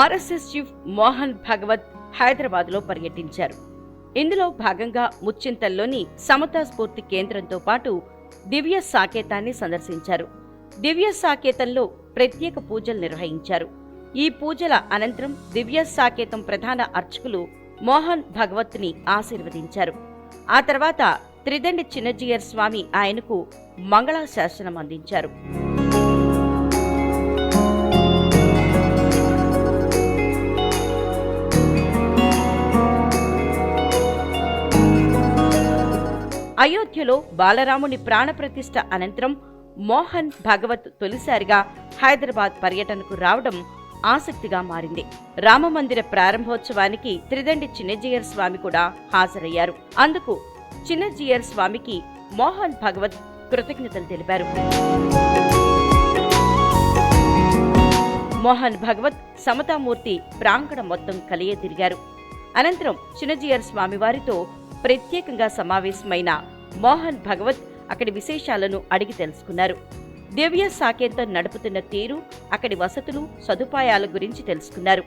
RSS chief Mohan Bhagwat హైదరాబాద్లో పర్యటించారు. ఇందులో భాగంగా ముచ్చింతల్లోని సమతా స్ఫూర్తి కేంద్రంతో పాటు దివ్య సాకేతాన్ని సందర్శించారు. దివ్య సాకేతంలో ప్రత్యేక పూజలు నిర్వహించారు. ఈ పూజల అనంతరం దివ్య సాకేతం ప్రధాన అర్చకులు మోహన్ భగవత్ని ఆశీర్వదించారు. ఆ తర్వాత త్రిదండి చిన్నజీయర్ స్వామి ఆయనకు మంగళాశాసనం అందించారు. అయోధ్యలో బాలరాముని ప్రాణప్రతిష్ఠ అనంతరం మోహన్ భగవత్ తొలిసారిగా హైదరాబాద్ పర్యటనకు రావడం ఆసక్తిగా మారింది. రామమందిర ప్రారంభోత్సవానికి త్రిదండి చిన్నజీయర్ స్వామి కూడా హాజరయ్యారు. అందుకు చిన్నజీయర్ స్వామికి మోహన్ భగవత్ కృతజ్ఞతలు తెలిపారు. మోహన్ భగవత్ సమతామూర్తి ప్రాంగణం మొత్తం కలియ తిరిగారు. అనంతరం చిన్నజీయర్ స్వామివారితో ప్రత్యేకంగా సమావేశమైన మోహన్ భగవత్ అక్కడి విశేషాలను అడిగి తెలుసుకున్నారు. దివ్య సాకేతం నడుపుతున్న తీరు అక్కడి వసతులు సదుపాయాల గురించి తెలుసుకున్నారు.